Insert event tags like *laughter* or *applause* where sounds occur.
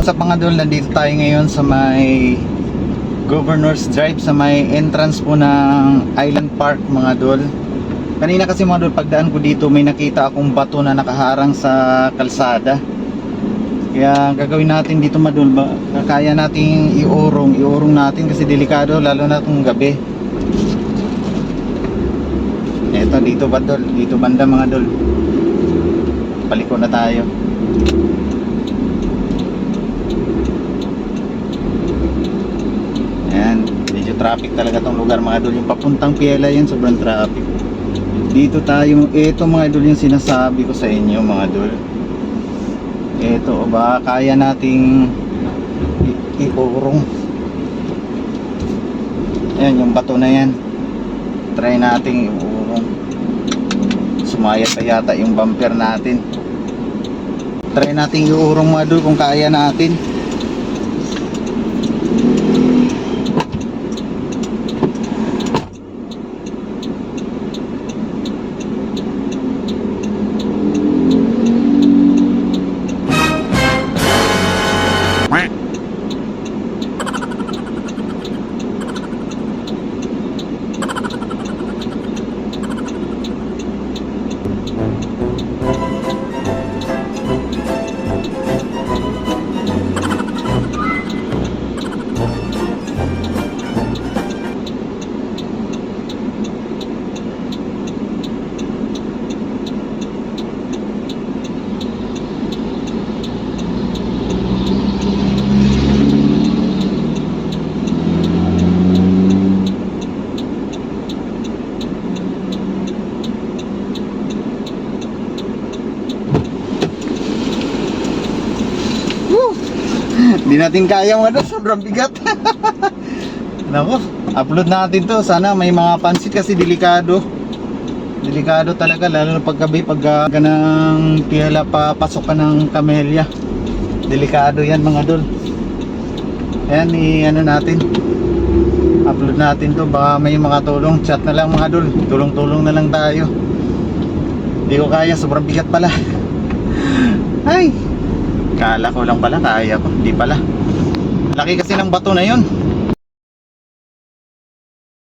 What's up mga dol, nandito tayo ngayon sa may Governor's Drive sa may entrance po ng Island Park mga dol. Kanina kasi mga dol, pagdaan ko dito may nakita akong bato na nakaharang sa kalsada. Kaya gagawin natin dito mga dol, kaya nating iurong, iurong natin kasi delikado lalo na itong gabi. Eto dito ba dol, dito banda mga dol. Paliko na tayo. Ayan, medyo traffic talaga tong lugar mga idol. Yung papuntang Piela yan, sobrang traffic. Dito tayo, ito mga idol yung sinasabi ko sa inyo mga idol. Ito, ba kaya nating iurong. Ayan, yung bato na yan. Try nating iurong. Sumayat pa yata yung bumper natin. Try nating iurong mga idol kung kaya natin. Hindi natin kaya mga idol, sobrang bigat. *laughs* Nako, upload natin to. Sana may mga pansit kasi delikado. Delikado talaga, lalo na paggabi, pag uh, ganang piyala papasok ka ng kamelya. Delikado yan mga dol. Ayan, i ano natin. Upload natin to, baka may mga tulong. Chat na lang mga dol. Tulong-tulong na lang tayo. Hindi ko kaya, sobrang bigat pala. *laughs* Ay, Kala ko lang pala kaya ko, hindi pala. Laki kasi ng bato na yun.